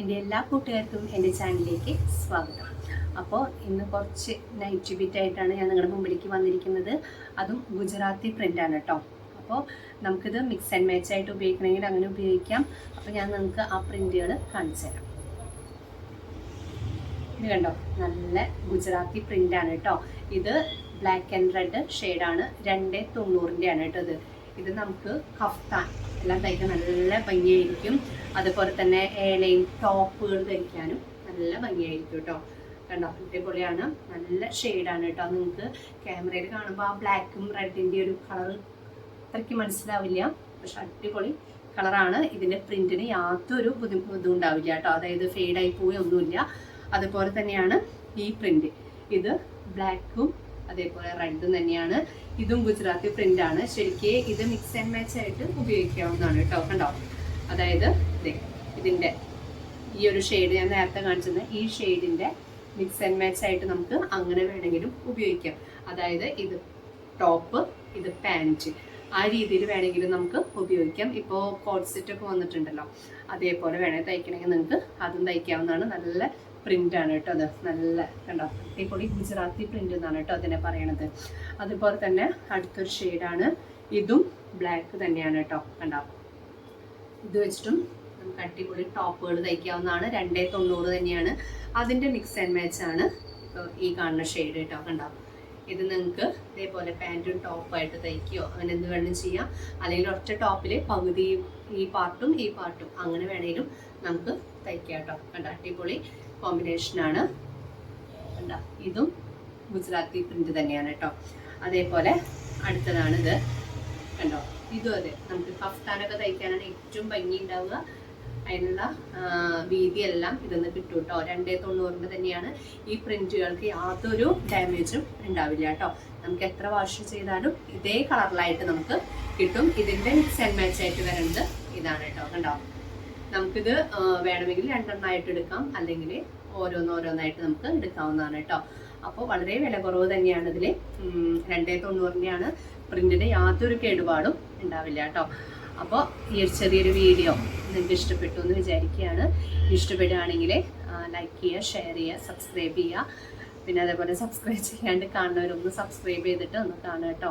എന്റെ എല്ലാ കൂട്ടുകാർക്കും എന്റെ ചാനലിലേക്ക് സ്വാഗതം. അപ്പോൾ ഇന്ന് കുറച്ച് നൈറ്റ് ബിറ്റ് ആയിട്ടാണ് ഞാൻ നിങ്ങളുടെ മുമ്പിലേക്ക് വന്നിരിക്കുന്നത്. അതും ഗുജറാത്തി പ്രിന്റാണ് കേട്ടോ. അപ്പോൾ നമുക്കിത് മിക്സ് ആൻഡ് മാച്ച് ആയിട്ട് ഉപയോഗിക്കണമെങ്കിൽ അങ്ങനെ ഉപയോഗിക്കാം. അപ്പോൾ ഞാൻ നിങ്ങൾക്ക് ആ പ്രിന്റുകൾ കാണിച്ചു തരാം. ഇത് കണ്ടോ? നല്ല ഗുജറാത്തി പ്രിന്റാണ് കേട്ടോ. ഇത് ബ്ലാക്ക് ആൻഡ് റെഡ് ഷെയ്ഡാണ് രണ്ട് തൊണ്ണൂറിന്റെയാണ് കേട്ടോ ഇത്. ഇത് നമുക്ക് കഫ്താൻ എല്ലാം തയ്ക്കാൻ നല്ല ഭംഗിയായിരിക്കും. അതുപോലെ തന്നെ ഏലയും ടോപ്പുകൾ ധരിക്കാനും നല്ല ഭംഗിയായിരിക്കും കേട്ടോ. കണ്ടോ? അടിപൊളിയാണ് നല്ല ഷെയ്ഡാണ് കേട്ടോ. നിങ്ങൾക്ക് ക്യാമറയിൽ കാണുമ്പോൾ ആ ബ്ലാക്കും റെഡിന്റെ ഒരു കളർ അത്രയ്ക്ക് മനസ്സിലാവില്ല. പക്ഷെ അടിപൊളി കളറാണ് ഇതിന്റെ പ്രിന്റിന് യാതൊരു ബുദ്ധിമുട്ടും ഉണ്ടാവില്ല കേട്ടോ. അതായത് ഫെയ്ഡായി പോയൊന്നുമില്ല അതുപോലെ തന്നെയാണ് ഈ പ്രിന്റ് ഇത് ബ്ലാക്കും അതേപോലെ റെഡും തന്നെയാണ്. ഇതും ഗുജറാത്തി പ്രിന്റ് ആണ്. ശരിക്ക് ഇത് മിക്സ് ആൻഡ് മാച്ച് ആയിട്ട് ഉപയോഗിക്കാവുന്നതാണ് കേട്ടോ കണ്ടോ? അതായത് ഇതിന്റെ ഈ ഒരു ഷെയ്ഡ് ഞാൻ നേരത്തെ കാണിച്ചത് ഈ ഷെയ്ഡിന്റെ മിക്സ് ആൻഡ് മാച്ച് ആയിട്ട് നമുക്ക് അങ്ങനെ വേണമെങ്കിലും ഉപയോഗിക്കാം. അതായത് ഇത് ടോപ്പ് ഇത് പാന്റ് ആ രീതിയിൽ വേണമെങ്കിലും നമുക്ക് ഉപയോഗിക്കാം. ഇപ്പോൾ കോഡ് സെറ്റ് ഒക്കെ വന്നിട്ടുണ്ടല്ലോ. അതേപോലെ വേണമെങ്കിൽ തയ്ക്കണമെങ്കിൽ നിങ്ങൾക്ക് അതും തയ്ക്കാവുന്നതാണ്. നല്ല പ്രിന്റ് ആണ് കേട്ടോ അത്. നല്ല കണ്ടോ? അടിപൊളി ഗുജറാത്തി പ്രിന്റ് എന്നാണ് കേട്ടോ അതിനെ പറയണത്. അതുപോലെ തന്നെ അടുത്തൊരു ഷെയ്ഡാണ് ഇതും ബ്ലാക്ക് തന്നെയാണ് കേട്ടോ. കണ്ടോ? ഇത് വെച്ചിട്ടും നമുക്ക് അടിപൊളി ടോപ്പുകൾ തയ്ക്കാവുന്നതാണ്. രണ്ടേ തൊണ്ണൂറ് തന്നെയാണ്. അതിന്റെ മിക്സ് ആൻഡ് മാച്ച് ആണ് ഈ കാണുന്ന ഷെയ്ഡ് കേട്ടോ. കണ്ടോ? ഇത് നിങ്ങൾക്ക് ഇതേപോലെ പാന്റും ടോപ്പായിട്ട് തയ്ക്കുകയോ അങ്ങനെ എന്ത് വേണമെങ്കിലും ചെയ്യാം. അല്ലെങ്കിൽ ഒറ്റ ടോപ്പിൽ പകുതി ഈ പാർട്ടും ഈ പാർട്ടും അങ്ങനെ വേണേലും നമുക്ക് തയ്ക്കാം കേട്ടോ. കണ്ട? അടിപൊളി. കോമ്പിനേഷനാണ് ആണ്. ഇതും ഗുജറാത്തി പ്രിന്റ് തന്നെയാണ് കേട്ടോ. അതേപോലെ അടുത്തതാണ് ഇത്. കണ്ടോ? ഇതും അതെ. നമുക്ക് കഫ്താനൊക്കെ തയ്ക്കാനാണ് ഏറ്റവും ഭംഗി ഉണ്ടാവുക. അതിനുള്ള വീതിയെല്ലാം ഇതൊന്ന് കിട്ടും കേട്ടോ. രണ്ടേ തൊണ്ണൂറിന് തന്നെയാണ് ഈ പ്രിന്റുകൾക്ക് യാതൊരു ഡാമേജും ഉണ്ടാവില്ല കേട്ടോ. നമുക്ക് എത്ര വാഷ് ചെയ്താലും ഇതേ കളറിലായിട്ട് നമുക്ക് കിട്ടും. ഇതിന്റെ മിക്സ് ആൻഡ് മാച്ച് ആയിട്ട് വരുന്നത് ഇതാണ് കേട്ടോ. കണ്ടോ? നമുക്കിത് വേണമെങ്കിൽ രണ്ടെണ്ണമായിട്ട് എടുക്കാം. അല്ലെങ്കിൽ ഓരോന്നോരോന്നായിട്ട് നമുക്ക് എടുക്കാവുന്നതാണ് കേട്ടോ. അപ്പോൾ വളരെ വില കുറവ് തന്നെയാണ് ഇതിൽ രണ്ടേ തൊണ്ണൂറിന്റെയാണ് പ്രിന്റിന്റെ യാതൊരു കേടുപാടും ഉണ്ടാവില്ല കേട്ടോ. അപ്പോൾ ഈ ഒരു ചെറിയൊരു വീഡിയോ നിങ്ങൾക്ക് ഇഷ്ടപ്പെട്ടു എന്ന് വിചാരിക്കുകയാണ്. ഇഷ്ടപ്പെടുകയാണെങ്കിൽ ലൈക്ക് ചെയ്യുക ഷെയർ ചെയ്യുക സബ്സ്ക്രൈബ് ചെയ്യുക. പിന്നെ അതേപോലെ സബ്സ്ക്രൈബ് ചെയ്യാണ്ട് കാണുന്നവരൊന്ന് സബ്സ്ക്രൈബ് ചെയ്തിട്ട് ഒന്ന് കാണുക കേട്ടോ.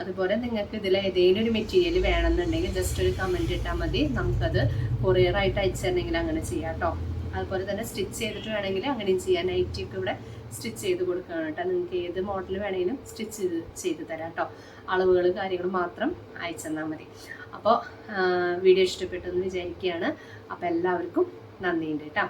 അതുപോലെ നിങ്ങൾക്ക് ഇതിൽ ഏതെങ്കിലും ഒരു മെറ്റീരിയൽ വേണമെന്നുണ്ടെങ്കിൽ ജസ്റ്റ് ഒരു കമന്റ് ഇട്ടാൽ മതി. നമുക്കത് കൊറിയറായിട്ട് അയച്ചു തരണമെങ്കിൽ അങ്ങനെ ചെയ്യാം കേട്ടോ. അതുപോലെ തന്നെ സ്റ്റിച്ച് ചെയ്തിട്ട് വേണമെങ്കിൽ അങ്ങനെയും ചെയ്യാം. നൈറ്റിയൊക്കെ ഇവിടെ സ്റ്റിച്ച് ചെയ്ത് കൊടുക്കുകയാണ് കേട്ടോ. നിങ്ങൾക്ക് ഏത് മോഡൽ വേണമെങ്കിലും സ്റ്റിച്ച് ചെയ്ത് ചെയ്ത് തരാം കേട്ടോ. അളവുകൾ കാര്യങ്ങൾ മാത്രം അയച്ചു തന്നാൽ മതി. അപ്പോൾ വീഡിയോ ഇഷ്ടപ്പെട്ടെന്ന് വിചാരിക്കുകയാണ്. അപ്പോൾ എല്ലാവർക്കും നന്ദിയുണ്ട് കേട്ടോ.